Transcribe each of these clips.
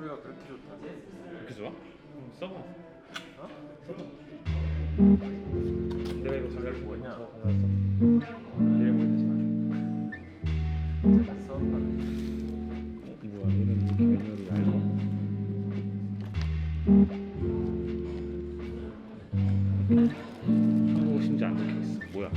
소리가 그렇게 좋다고? 이렇게 좋아? 그럼 써봐. 어? 써봐. 내가 이거 보고 있냐? 뭐냐? 써. 내일 보내지 마. 어? 뭐야? 얘는 이렇게 매뉴얼이 얇아? 한국어신지 안 적혀 있어. 뭐야?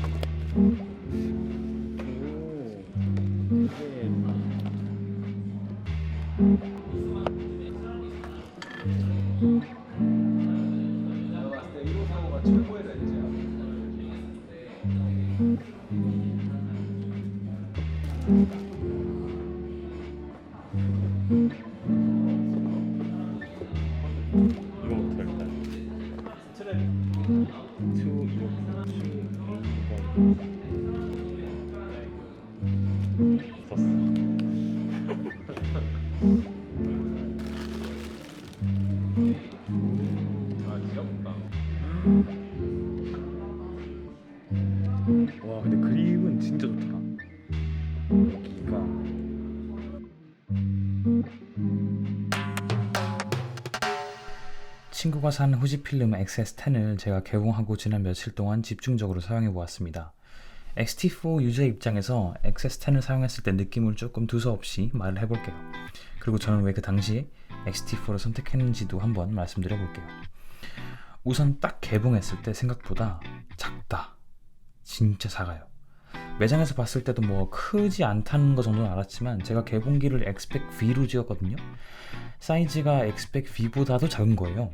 썼어. 친구가 산 후지필름 XS10을 제가 개봉하고 지난 며칠 동안 집중적으로 사용해 보았습니다. XT4 유저 입장에서 XS10을 사용했을 때 느낌을 조금 두서없이 말을 해볼게요. 그리고 저는 왜 그 당시에 XT4를 선택했는지도 한번 말씀드려 볼게요. 우선 딱 개봉했을 때 생각보다 작다. 진짜 작아요. 매장에서 봤을 때도 뭐 크지 않다는 거 정도는 알았지만 제가 개봉기를 엑스펙 V로 찍었거든요. 사이즈가 엑스펙 V보다도 작은 거예요.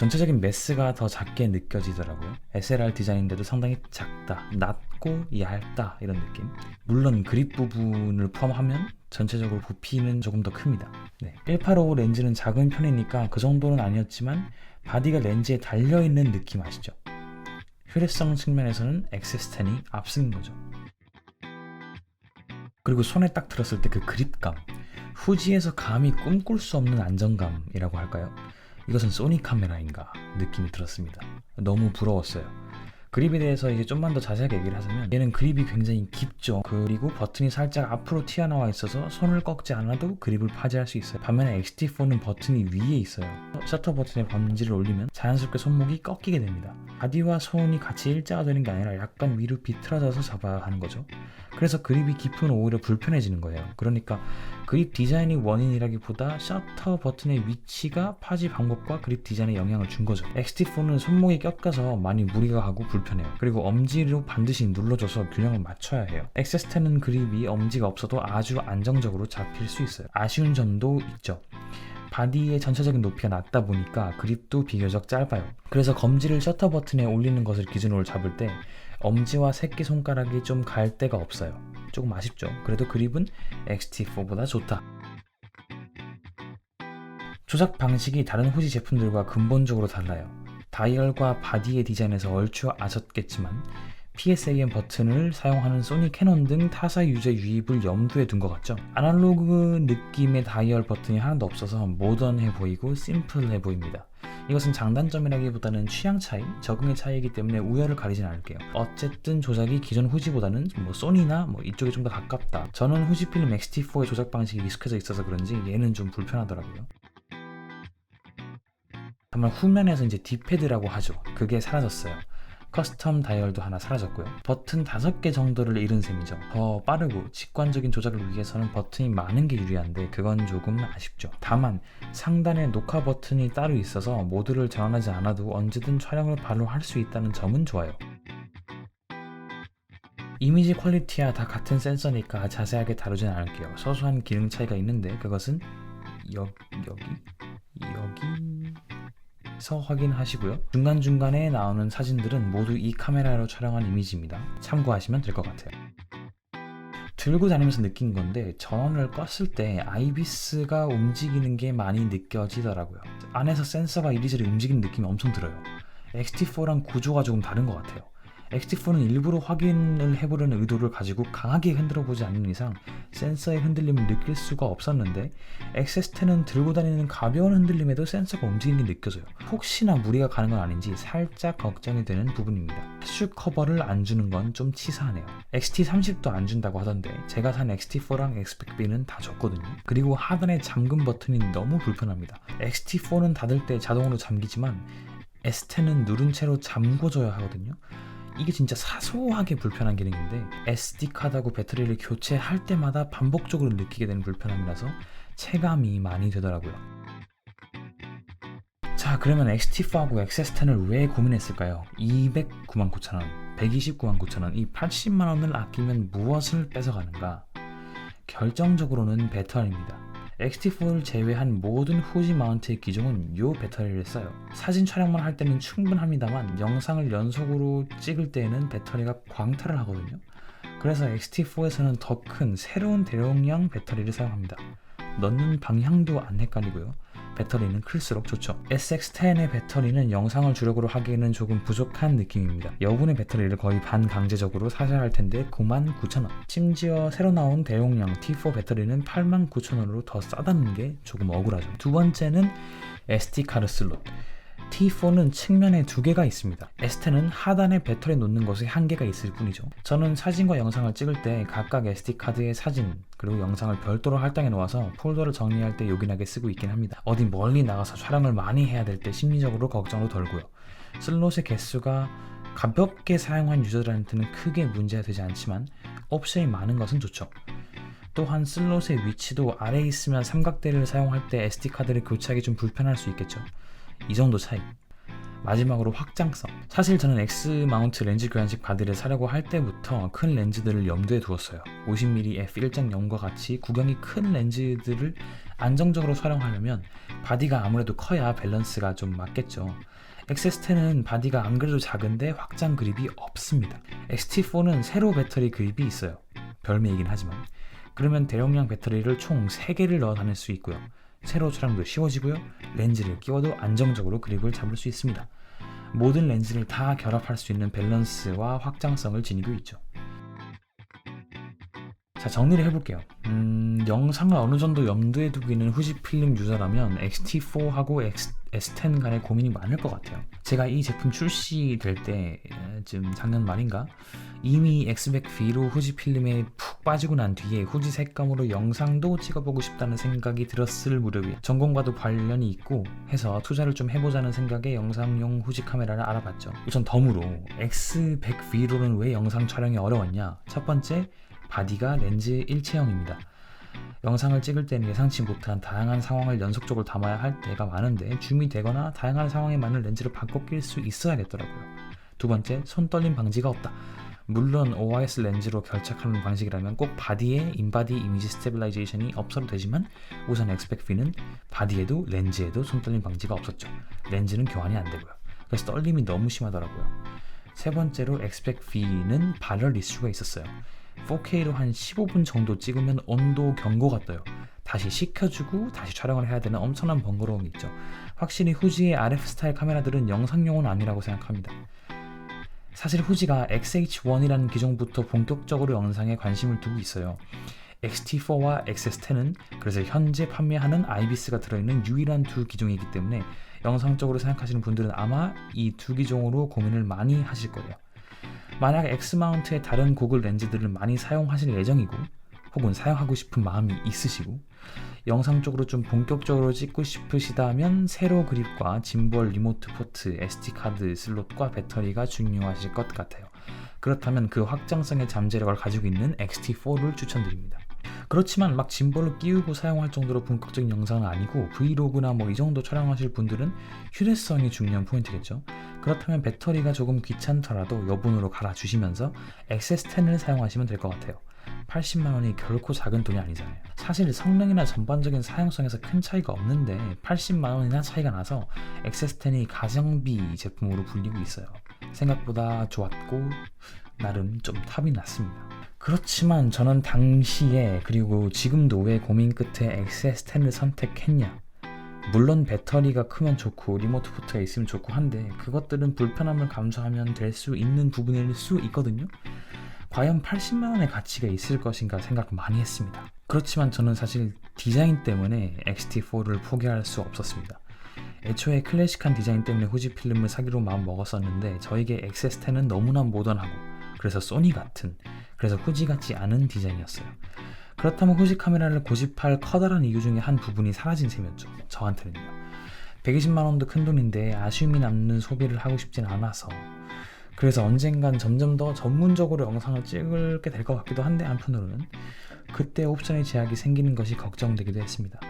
전체적인 매스가 더 작게 느껴지더라고요. SLR 디자인인데도 상당히 작다, 낮고 얇다 이런 느낌. 물론 그립 부분을 포함하면 전체적으로 부피는 조금 더 큽니다. 네. 185 렌즈는 작은 편이니까 그 정도는 아니었지만 바디가 렌즈에 달려있는 느낌 아시죠? 효율성 측면에서는 XS10이 앞선 거죠. 그리고 손에 딱 들었을 때 그 그립감, 후지에서 감히 꿈꿀 수 없는 안정감이라고 할까요? 이것은 소니 카메라인가 느낌이 들었습니다. 너무 부러웠어요. 그립에 대해서 이제 좀만 더 자세하게 얘기를 하자면 얘는 그립이 굉장히 깊죠. 그리고 버튼이 살짝 앞으로 튀어나와 있어서 손을 꺾지 않아도 그립을 파지할 수 있어요. 반면에 XT4는 버튼이 위에 있어요. 셔터 버튼에 번지를 올리면 자연스럽게 손목이 꺾이게 됩니다. 바디와 손이 같이 일자가 되는 게 아니라 약간 위로 비틀어져서 잡아야 하는 거죠. 그래서 그립이 깊으면 오히려 불편해지는 거예요. 그러니까 그립 디자인이 원인이라기보다 셔터 버튼의 위치가 파지 방법과 그립 디자인에 영향을 준 거죠. XT4는 손목이 꺾여서 많이 무리가 가고 불편해요. 그리고 엄지로 반드시 눌러줘서 균형을 맞춰야 해요. XS10은 그립이 엄지가 없어도 아주 안정적으로 잡힐 수 있어요. 아쉬운 점도 있죠. 바디의 전체적인 높이가 낮다 보니까 그립도 비교적 짧아요. 그래서 검지를 셔터 버튼에 올리는 것을 기준으로 잡을 때 엄지와 새끼손가락이 좀 갈 데가 없어요. 조금 아쉽죠. 그래도 그립은 XT4보다 좋다. 조작 방식이 다른 후지 제품들과 근본적으로 달라요. 다이얼과 바디의 디자인에서 얼추 아셨겠지만 PSAM 버튼을 사용하는 소니 캐논 등 타사 유저 유입을 염두에 둔 것 같죠. 아날로그 느낌의 다이얼 버튼이 하나도 없어서 모던해 보이고 심플해 보입니다. 이것은 장단점이라기보다는 취향 차이, 적응의 차이이기 때문에 우열을 가리진 않을게요. 어쨌든 조작이 기존 후지보다는 뭐 소니나 뭐 이쪽이 좀더 가깝다. 저는 후지 필름 X-T4의 조작 방식이 익숙해져 있어서 그런지 얘는 좀 불편하더라고요. 다만 후면에서 이제 디패드라고 하죠. 그게 사라졌어요. 커스텀 다이얼도 하나 사라졌고요. 버튼 5개 정도를 잃은 셈이죠. 더 빠르고 직관적인 조작을 위해서는 버튼이 많은 게 유리한데 그건 조금 아쉽죠. 다만 상단에 녹화 버튼이 따로 있어서 모드를 전환하지 않아도 언제든 촬영을 바로 할 수 있다는 점은 좋아요. 이미지 퀄리티야 다 같은 센서니까 자세하게 다루진 않을게요. 소소한 기능 차이가 있는데 그것은 여, 여기 여기 서 확인하시고요. 중간중간에 나오는 사진들은 모두 이 카메라로 촬영한 이미지입니다. 참고하시면 될 것 같아요. 들고 다니면서 느낀 건데 전원을 껐을 때 아이비스가 움직이는 게 많이 느껴지더라고요. 안에서 센서가 이리저리 움직이는 느낌이 엄청 들어요. XT4랑 구조가 조금 다른 것 같아요. XT4는 일부러 확인을 해보려는 의도를 가지고 강하게 흔들어 보지 않는 이상 센서의 흔들림을 느낄 수가 없었는데 XS10은 들고 다니는 가벼운 흔들림에도 센서가 움직이는 게 느껴져요. 혹시나 무리가 가는 건 아닌지 살짝 걱정이 되는 부분입니다. 슈 커버를 안 주는 건 좀 치사하네요. XT30도 안 준다고 하던데 제가 산 XT4랑 XPEC-B는 다 줬거든요. 그리고 하단의 잠금 버튼이 너무 불편합니다. XT4는 닫을 때 자동으로 잠기지만 S10은 누른 채로 잠궈줘야 하거든요. 이게 진짜 사소하게 불편한 기능인데 SD카드하고 배터리를 교체할 때마다 반복적으로 느끼게 되는 불편함이라서 체감이 많이 되더라고요. 자 그러면 XT4하고 XS10을 왜 고민했을까요? 209만 9천원, 129만 9천원, 이 80만원을 아끼면 무엇을 뺏어가는가? 결정적으로는 배터리입니다. XT4를 제외한 모든 후지 마운트의 기종은 이 배터리를 써요. 사진 촬영만 할 때는 충분합니다만 영상을 연속으로 찍을 때에는 배터리가 광탈을 하거든요. 그래서 XT4에서는 더 큰 새로운 대용량 배터리를 사용합니다. 넣는 방향도 안 헷갈리고요. 배터리는 클수록 좋죠. SX10의 배터리는 영상을 주력으로 하기에는 조금 부족한 느낌입니다. 여분의 배터리를 거의 반강제적으로 사셔야 할 텐데 99,000원. 심지어 새로 나온 대용량 T4 배터리는 89,000원으로 더 싸다는 게 조금 억울하죠. 두 번째는 SD카드 슬롯. T4는 측면에 두 개가 있습니다. S10은 하단에 배터리 놓는 것에 한 개가 있을 뿐이죠. 저는 사진과 영상을 찍을 때 각각 SD카드의 사진 그리고 영상을 별도로 할당해 놓아서 폴더를 정리할 때 요긴하게 쓰고 있긴 합니다. 어디 멀리 나가서 촬영을 많이 해야 될 때 심리적으로 걱정도 덜고요. 슬롯의 개수가 가볍게 사용한 유저들한테는 크게 문제가 되지 않지만 옵션이 많은 것은 좋죠. 또한 슬롯의 위치도 아래에 있으면 삼각대를 사용할 때 SD카드를 교체하기 좀 불편할 수 있겠죠. 이 정도 차이. 마지막으로 확장성. 사실 저는 X 마운트 렌즈 교환식 바디를 사려고 할 때부터 큰 렌즈들을 염두에 두었어요. 50mm f1.0과 같이 구경이 큰 렌즈들을 안정적으로 촬영하려면 바디가 아무래도 커야 밸런스가 좀 맞겠죠. XS10은 바디가 안 그래도 작은데 확장 그립이 없습니다. XT4는 세로 배터리 그립이 있어요. 별매이긴 하지만. 그러면 대용량 배터리를 총 3개를 넣어 다닐 수 있고요. 세로 촬영도 쉬워지고요. 렌즈를 끼워도 안정적으로 그립을 잡을 수 있습니다. 모든 렌즈를 다 결합할 수 있는 밸런스와 확장성을 지니고 있죠. 자 정리를 해볼게요. 음, 영상을 어느 정도 염두에 두고 있는 후지 필름 유저라면 XT4하고 X, S10 간의 고민이 많을 것 같아요. 제가 이 제품 출시될 때쯤 작년 말인가 이미 엑스백 V로 후지 필름에 푹 빠지고 난 뒤에 후지 색감으로 영상도 찍어보고 싶다는 생각이 들었을 무렵에 전공과도 관련이 있고 해서 투자를 좀 해보자는 생각에 영상용 후지 카메라를 알아봤죠. 우선 덤으로 X100 V로는 왜 영상 촬영이 어려웠냐? 첫 번째 바디가 렌즈 일체형입니다. 영상을 찍을 때는 예상치 못한 다양한 상황을 연속적으로 담아야 할 때가 많은데 줌이 되거나 다양한 상황에 맞는 렌즈를 바꿔 낄 수 있어야겠더라고요. 두 번째, 손 떨림 방지가 없다. 물론 OIS 렌즈로 결착하는 방식이라면 꼭 바디에 인바디 이미지 스테빌라이제이션이 없어도 되지만 우선 엑스펙V는 바디에도 렌즈에도 손 떨림 방지가 없었죠. 렌즈는 교환이 안 되고요. 그래서 떨림이 너무 심하더라고요. 세 번째로 엑스펙V는 발열 이슈가 있었어요. 4K로 한 15분 정도 찍으면 온도 경고가 떠요. 다시 식혀주고 다시 촬영을 해야 되는 엄청난 번거로움이 있죠. 확실히 후지의 RF 스타일 카메라들은 영상용은 아니라고 생각합니다. 사실 후지가 XH1이라는 기종부터 본격적으로 영상에 관심을 두고 있어요. XT4와 XS10은 그래서 현재 판매하는 IBIS가 들어있는 유일한 두 기종이기 때문에 영상적으로 생각하시는 분들은 아마 이 두 기종으로 고민을 많이 하실 거예요. 만약 X마운트의 다른 고글 렌즈들을 많이 사용하실 예정이고 혹은 사용하고 싶은 마음이 있으시고 영상 쪽으로 좀 본격적으로 찍고 싶으시다면 세로 그립과 짐벌 리모트 포트, SD카드 슬롯과 배터리가 중요하실 것 같아요. 그렇다면 그 확장성의 잠재력을 가지고 있는 XT4를 추천드립니다. 그렇지만 막 짐벌을 끼우고 사용할 정도로 본격적인 영상은 아니고 브이로그나 뭐 이 정도 촬영하실 분들은 휴대성이 중요한 포인트겠죠. 그렇다면 배터리가 조금 귀찮더라도 여분으로 갈아주시면서 XS10을 사용하시면 될 것 같아요. 80만 원이 결코 작은 돈이 아니잖아요. 사실 성능이나 전반적인 사용성에서 큰 차이가 없는데 80만 원이나 차이가 나서 XS10이 가성비 제품으로 불리고 있어요. 생각보다 좋았고 나름 좀 탑이 났습니다. 그렇지만 저는 당시에 그리고 지금도 왜 고민 끝에 XS10을 선택했냐? 물론 배터리가 크면 좋고 리모트 포트가 있으면 좋고 한데 그것들은 불편함을 감수하면 될 수 있는 부분일 수 있거든요. 과연 80만 원의 가치가 있을 것인가 생각 많이 했습니다. 그렇지만 저는 사실 디자인 때문에 XT4를 포기할 수 없었습니다. 애초에 클래식한 디자인 때문에 후지 필름을 사기로 마음 먹었었는데 저에게 XS10은 너무나 모던하고 그래서 소니 같은 그래서 후지 같지 않은 디자인이었어요. 그렇다면 후지 카메라를 고집할 커다란 이유 중에 한 부분이 사라진 셈이었죠. 저한테는요. 120만 원도 큰 돈인데 아쉬움이 남는 소비를 하고 싶진 않아서 그래서 언젠간 점점 더 전문적으로 영상을 찍게 될 것 같기도 한데 한편으로는 그때 옵션의 제약이 생기는 것이 걱정되기도 했습니다.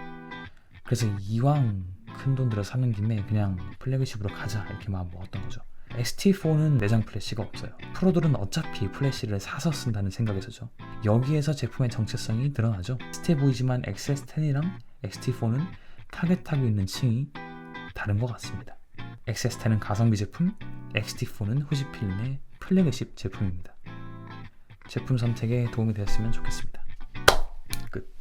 그래서 이왕 큰 돈 들여 사는 김에 그냥 플래그십으로 가자 이렇게 마음 먹었던 거죠. XT4는 내장 플래시가 없어요. 프로들은 어차피 플래시를 사서 쓴다는 생각에서죠. 여기에서 제품의 정체성이 드러나죠. 스테 보이지만 XS10이랑 XT4는 타겟하고 있는 층이 다른 것 같습니다. XS10은 가성비 제품, XT4는 후지필름의 플래그십 제품입니다. 제품 선택에 도움이 되었으면 좋겠습니다. 끝.